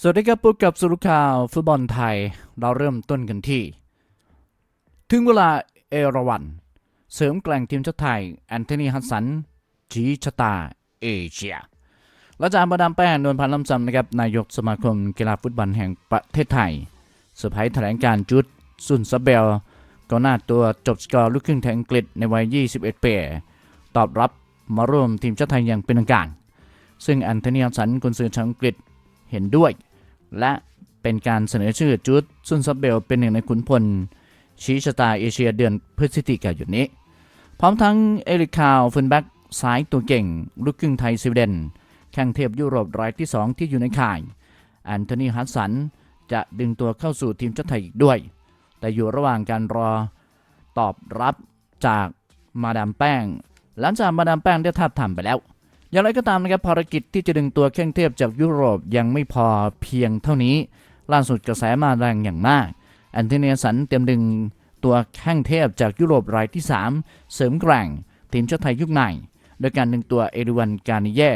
สวัสดีครับพบกับสุรุข่าวฟุตบอลไทย เราเริ่มต้นกันที่ ถึงเวลาเอราวัน เสริมแกล่งทีมชาติไทย แอนโทนีฮัสสันชี้ชะตาเอเชียและจากมาดามแป้งนวลพันธ์ลำซำนะครับ นายกสมาคมกีฬาฟุตบอลแห่งประเทศไทยเซอร์ไพรส์แถลงการจุดซุนซับเบลกองหน้าตัวจบสกอร์ลูกครึ่งไทยอังกฤษในวัย 21 ปีตอบรับมาร่วมทีมชาติไทยอย่างเป็นทางการ ซึ่งแอนโทนีฮัสสันกุนซือชาวอังกฤษเห็นด้วย และเป็นการเสนอชื่อจูดซุนซับเบลเป็นหนึ่งในขุนพล ชี้ชะตาเอเชียเดือนพฤศจิกายนนี้ พร้อมทั้งเอริคาวฟุนแบ็กซ้ายตัวเก่ง ลูกครึ่งไทยสวีเดน แข่งเทพยุโรปรายที่ 2 ที่อยู่ในข่าย แอนโทนีฮัสสันจะดึงตัวเข้าสู่ทีมชาติไทยอีกด้วย แต่อยู่ระหว่างการรอตอบรับจากมาดามแป้ง หลังจากมาดามแป้งได้ทับทำไปแล้ว อย่างไรก็ตามนะครับภารกิจที่จะดึงตัวแข้งเทพจากยุโรปยังไม่พอเพียงเท่านี้ ล่าสุดกระแสมาแรงอย่างมาก แอนโทนีสันเตรียมดึงตัวแข้งเทพจากยุโรปรายที่ 3 เสริมแกร่งทีมชาติไทยยุคใหม่โดยการดึงตัวเอริวันการนิเย่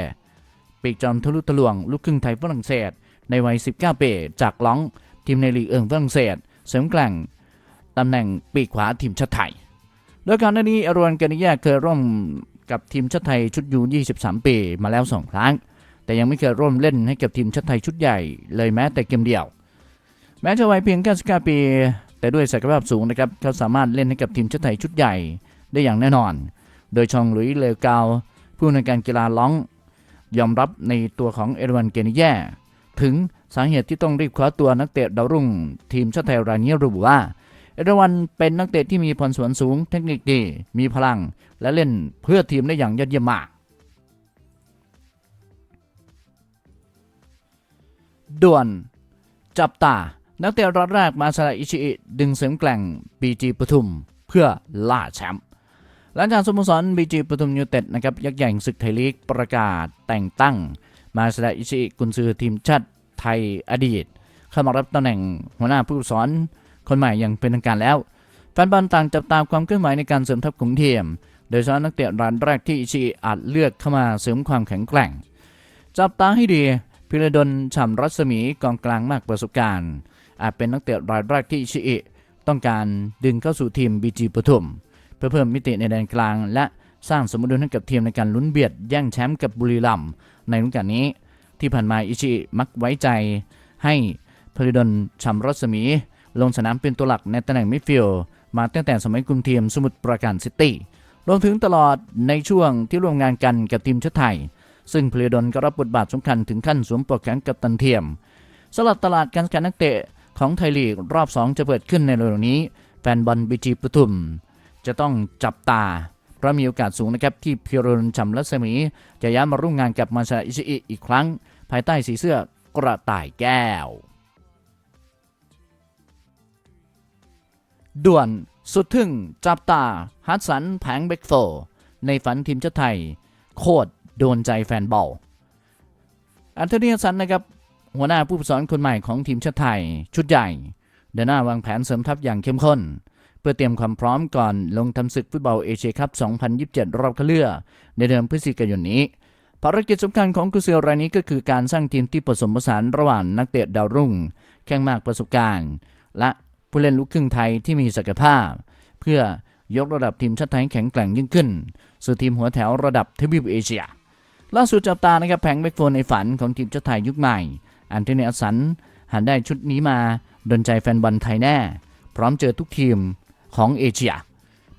ปีกจอมทะลุทะลวงลูกครึ่งไทยฝรั่งเศส ในวัย 19 ปีจากล้องทีมในลีกเอิงฝรั่งเศส เสริมแกร่งตำแหน่งปีกขวาทีมชาติไทยโดยก่อนหน้านี้เอริวันการนิเย่เคยร่วม กับทีมชาติไทยชุดยู23 ปีมาแล้ว 2 ครั้ง แต่ยังไม่เคยร่วมเล่นให้กับทีมชาติไทยชุดใหญ่เลยแม้แต่เกมเดียว แม้จะวัยเพียง99ปี แต่ด้วยศักยภาพสูงนะครับเขาสามารถเล่นให้กับทีมชาติไทยชุดใหญ่ได้อย่างแน่นอน โดยชองลุยเลกาวผู้ในการกีฬาล้อง ยอมรับในตัวของเอรวันเกนิแย่ถึงสาเหตุที่ต้องรีบคว้าตัวนักเตะดาวรุ่ง ทีมชาติไทยรายนี้ระบุว่า เอราวันเป็นนักเตะที่มีพรสวรรค์สูง เทคนิคดี มีพลัง และเล่นเพื่อทีมได้อย่างยอดเยี่ยมมาก ด่วน จับตา นักเตะรอดแรกมาซาอิชิอิดึงเสริมแกล่งบีจีปทุม เพื่อล่าแชมป์หลังจากสโมสรบีจีปทุมยูไนเต็ดนะครับยักษ์ใหญ่ศึกไทยลีกประกาศแต่งตั้ง มาซาอิชิอิกุนซือทีมชาติไทยอดีตเข้ามารับตำแหน่งหัวหน้าผู้สอน คนใหม่อย่างเป็นทางการแล้วแฟนบอลต่างจับตามความเคลื่อนไหวในการเสริมทัพของทีม โดยเฉพาะนักเตะรายแรกที่อิชิอาจเลือกเข้ามาเสริมความแข็งแกร่ง จับตาให้ดีพิรดลฉ่ำรัศมีกองกลางมากประสบการณ์ อาจเป็นนักเตะรายแรกที่อิชิอิต้องการดึงเข้าสู่ทีมบีจีปทุม เพื่อเพิ่มมิติในแดนกลาง และสร้างสมดุลให้กับทีมในการลุ้นเบียดแย่งแชมป์กับบุรีรัมย์ในฤดูกาลนี้ ที่ผ่านมาอิชิมักไว้ใจให้พลิดลฉ่ำรัศมี ลงสนามเป็นตัวหลักในตำแหน่งมิดฟิลด์มาตั้งแต่สมัยคุมทีมสมุทรปราการซิตี้รวมถึงตลอดในช่วงที่ร่วมงานกันกับทีมชาติไทย ซึ่งพลิดลก็รับบทบาทสำคัญถึงขั้นสวมปลอกแขนกับตันเทียมสำหรับตลาดการแขายนักเตะของไทยลีกรอบ 2 จะเปิดขึ้นในเร็วนี้ แฟนบอลบีจีปทุม จะต้องจับตา เพราะมีโอกาสสูงนะครับ ที่พิรนชัมรัศมี จะย้ายมาร่วมงานกับมาซาอิชิอิอีกครั้ง ภายใต้สีเสื้อกระต่ายแก้ว ด่วนสุดทึ่งจับตาฮัตสันแผงเบกโฟในฝันทีมชาติไทย โคตรโดนใจแฟนบอลอันเทนีฮัตสันนะครับ หัวหน้าผู้ฝึกสอนคนใหม่ของทีมชาติไทย ชุดใหญ่ เดินหน้าวางแผนเสริมทัพอย่างเข้มข้น เพื่อเตรียมความพร้อมก่อนลงทำศึกฟุตบอลเอเชียคัพ 2027 รอบคัดเลือกในเดือนพฤศจิกายนนี้ภารกิจสำคัญของกุเซลรายนี้ก็คือการสร้างทีมที่ผสมผสานระหว่างนักเตะดาวรุ่ง แข่งมากประสบการณ์ และ ผู้เล่นลูกครึ่งไทยที่มีศักยภาพ เพื่อยกระดับทีมชาติไทยแข็งแกร่งยิ่งขึ้น สู่ทีมหัวแถวระดับทวีปเอเชีย ล่าสุดจับตานะครับแผงแบ็กโฟนในฝันของทีมชาติไทยยุคใหม่ อันเทนีอสันหันได้ชุดนี้มาดนใจแฟนบอลไทยแน่ พร้อมเจอทุกทีมของเอเชีย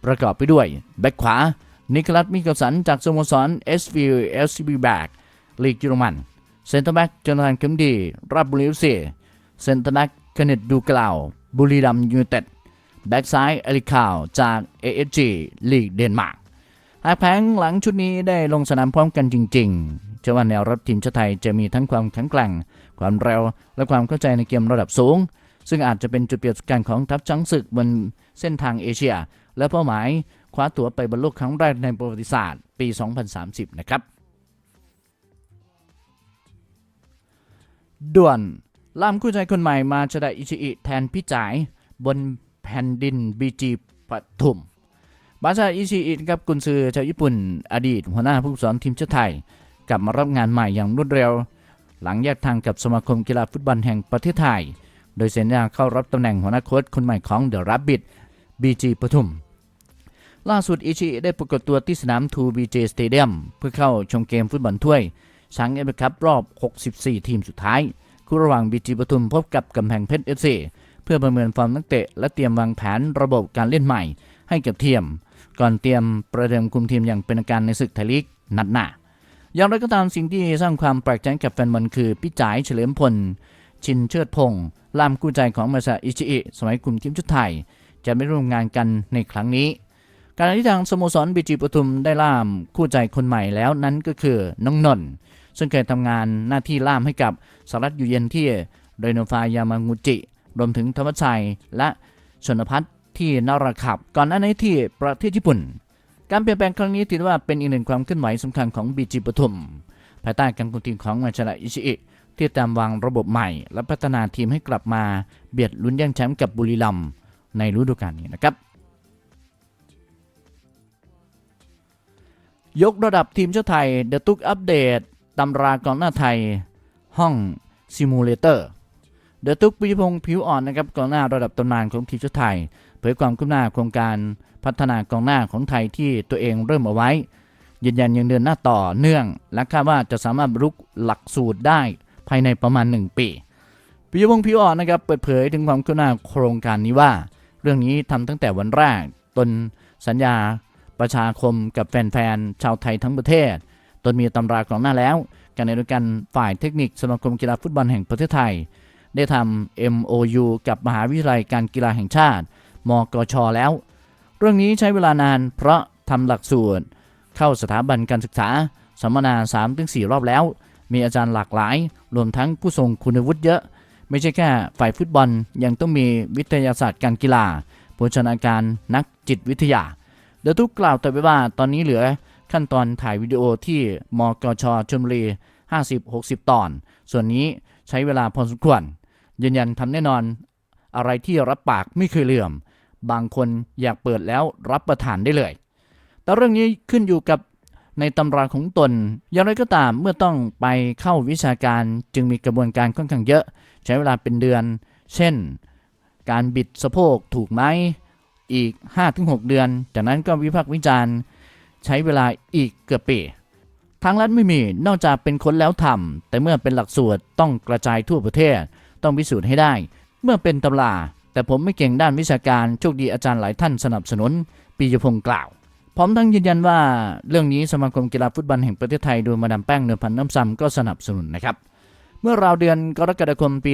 ประกอบไปด้วย แบ็กขวา นิคลัสมิเกลสันจากสโมสร SV LCB Back ลีกเยอรมัน เซนเตอร์แบ็กจอนาธานเคมดีรับบุรีรัมย์เซนเตอร์แบ็ก เคนเนตดูกล่าว บุรีรัมยูเต็ด แบ็กซ้ายเอลิคาวจาก ASG ลีกเดนมาร์กหากแผงหลังชุดนี้ได้ลงสนามพร้อมกันจริงๆเชื่อว่าแนวรับทีมชาติไทยจะมีทั้งความแข็งแกร่ง ความเร็ว และความเข้าใจในเกมระดับสูง ซึ่งอาจจะเป็นจุดเปลี่ยนสำคัญของทัพช้างศึกบนเส้นทางเอเชีย และเป้าหมายคว้าตั๋วไปบรรลุครั้งแรกในประวัติศาสตร์ ปี 2030 นะครับด่วน ล่ามคู่ใจคนใหม่มาชดาอิชิอิแทนพี่จ่ายบนแผ่นดินบีจีปทุม บาซาอิชิอิกับกุนซือชาวญี่ปุ่นอดีต หัวหน้าผู้สอนทีมชาติไทย กลับมารับงานใหม่อย่างรวดเร็ว หลังแยกทางกับสมาคมกีฬาฟุตบอลแห่งประเทศไทย โดยเซ็นสัญญาเข้ารับตำแหน่งหัวหน้าโค้ชคนใหม่ของเดอะรับบิดบีจีปทุม ล่าสุดอิชิได้ปรากฏตัวที่สนาม 2BJ Stadium เพื่อเข้าชมเกมฟุตบอลถ้วยช้างเอเอคัพรอบ 64 ทีมสุดท้าย คู่ระหว่างบีจีปทุมพบกับกำแพงเพชรเอฟซีเพื่อประเมินฟอร์มนักเตะ และเตรียมวางแผนระบบการเล่นใหม่ ให้กับทีมก่อนเตรียมประเดิมคุมทีมอย่างเป็นการในศึกไทยลีกนัดหน้าอย่างไรก็ตามสิ่งที่สร้างความแปลกใจกับแฟนบอลคือพี่จ๋ายเฉลิมพล ชินเชิดพงษ์ล่ามกู้ใจของมาซาอิชิอิสมัยกลุ่มทีมชุดไทย จะไม่ร่วมงานกันในครั้งนี้ การที่ทางสโมสรบีจีปทุมได้ล่ามคู่ใจคนใหม่แล้วนั้นก็คือน้องนนท์ ซึ่งเคยทำงานหน้าที่ล่ามให้กับสหรัฐอยู่เย็นที่โดยโนฟายามางูจิ รวมถึงธวัชชัย และชนพัฒน์ที่นาราขับ ก่อนหน้านี้ที่ประเทศญี่ปุ่น การเปลี่ยนแปลงครั้งนี้ถือว่าเป็นอีกหนึ่งความเคลื่อนไหวสำคัญของบีจีปทุม ภายใต้การคุมทีมของมาชาอิชิอิที่ตามวางระบบใหม่ และพัฒนาทีมให้กลับมาเบียดลุ้นแย่งแชมป์กับบุรีรัมย์ในฤดูกาลนี้นะครับยกระดับทีมชาติไทยเดอะตุกอัปเดต ตำรากองหน้าไทย ห้องซิมูเลเตอร์เดอะตุกปิยพงศ์ผิวอ่อนนะครับกองหน้าระดับตำนานของทีมชาติไทย เผยความคืบหน้าโครงการพัฒนากองหน้าของไทยที่ตัวเองเริ่มเอาไว้ ยืนยันยังเดินหน้าต่อเนื่อง และคาดว่าจะสามารถรรลุหลักสูตรได้ภายในประมาณ 1 ปีปิยวงศ์ผิวอ่อนนะครับเปิดเผยถึงความคืบหน้าโครงการนี้ว่า เรื่องนี้ทำตั้งแต่วันแรกตนสัญญาประชาคมกับแฟนๆชาวไทยทั้งประเทศ ตนมีตำรากองหน้าแล้วการในด้วยกันฝ่ายเทคนิคสมาคมกีฬาฟุตบอลแห่งประเทศไทย ได้ทำ MOU กับมหาวิทยาลัยการกีฬาแห่งชาติ มกช แล้ว เรื่องนี้ใช้เวลานานเพราะทำหลักสูตร เข้าสถาบันการศึกษา สัมมนา 3-4 รอบแล้ว มีอาจารย์หลากหลาย รวมทั้งผู้ทรงคุณวุฒิเยอะ ไม่ใช่แค่ฝ่ายฟุตบอลยังต้องมีวิทยาศาสตร์การกีฬาโภชนาการนักจิตวิทยาเดี๋ยวทุกกล่าวแต่ไว้ว่าตอนนี้เหลือ ขั้นตอนถ่ายวิดีโอที่มกชชลบุรี 50-60 ตอน ส่วนนี้ใช้เวลาพอสมควร ยืนยันทำแน่นอน อะไรที่รับปากไม่เคยเลื่อม บางคนอยากเปิดแล้วรับประทานได้เลย แต่เรื่องนี้ขึ้นอยู่กับในตำราของตน อย่างไรก็ตามเมื่อต้องไปเข้าวิชาการจึงมีกระบวนการค่อนข้างเยอะ ใช้เวลาเป็นเดือน เช่น การบิดสะโพกถูกไหมอีก 5-6 เดือน จากนั้นก็วิพากษ์วิจารณ์ ใช้เวลาอีกเกือบปี ทางรัฐไม่มีนอกจากเป็นคนแล้วทำแต่เมื่อเป็นหลักสูตรต้องกระจายทั่วประเทศ ต้องพิสูจน์ให้ได้ เมื่อเป็นตำราแต่ผมไม่เก่งด้านวิชาการโชคดีอาจารย์หลายท่านสนับสนุนปียพงศ์กล่าว พร้อมทั้งยืนยันว่า เรื่องนี้สมาคมกีฬาฟุตบอลแห่งประเทศไทยโดยมาดามแป้งเนือพันน้ำซ้ำก็สนับสนุนนะครับ เมื่อราวเดือนกรกฎาคมปี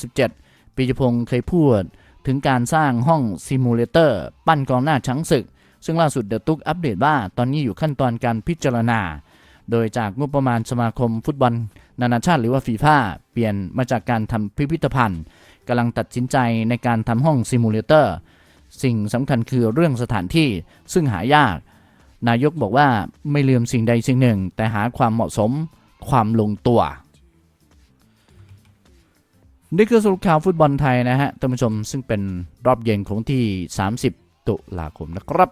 2567 ปียพงศ์เคยพูด ถึงการสร้างห้องซิมูเลเตอร์ ปั้นกองหน้าช้างศึก ซึ่งล่าสุดเดอะตุกอัปเดตว่าตอนนี้อยู่ขั้นตอนการพิจารณา โดยจากงบประมาณสมาคมฟุตบอล นานาชาติหรือว่าฟีฟ่าเปลี่ยนมาจากการทำพิพิธภัณฑ์กำลังตัดสินใจในการทำห้องซิมูเลเตอร์สิ่งสำคัญคือเรื่องสถานที่ซึ่งหายาก นายกบอกว่าไม่ลืมสิ่งใดสิ่งหนึ่ง แต่หาความเหมาะสมความลงตัวนี่คือสรุปข่าวฟุตบอลไทยนะฮะท่านผู้ชมซึ่งเป็นรอบเย็นของที่ 30 ตุลาคมนะครับ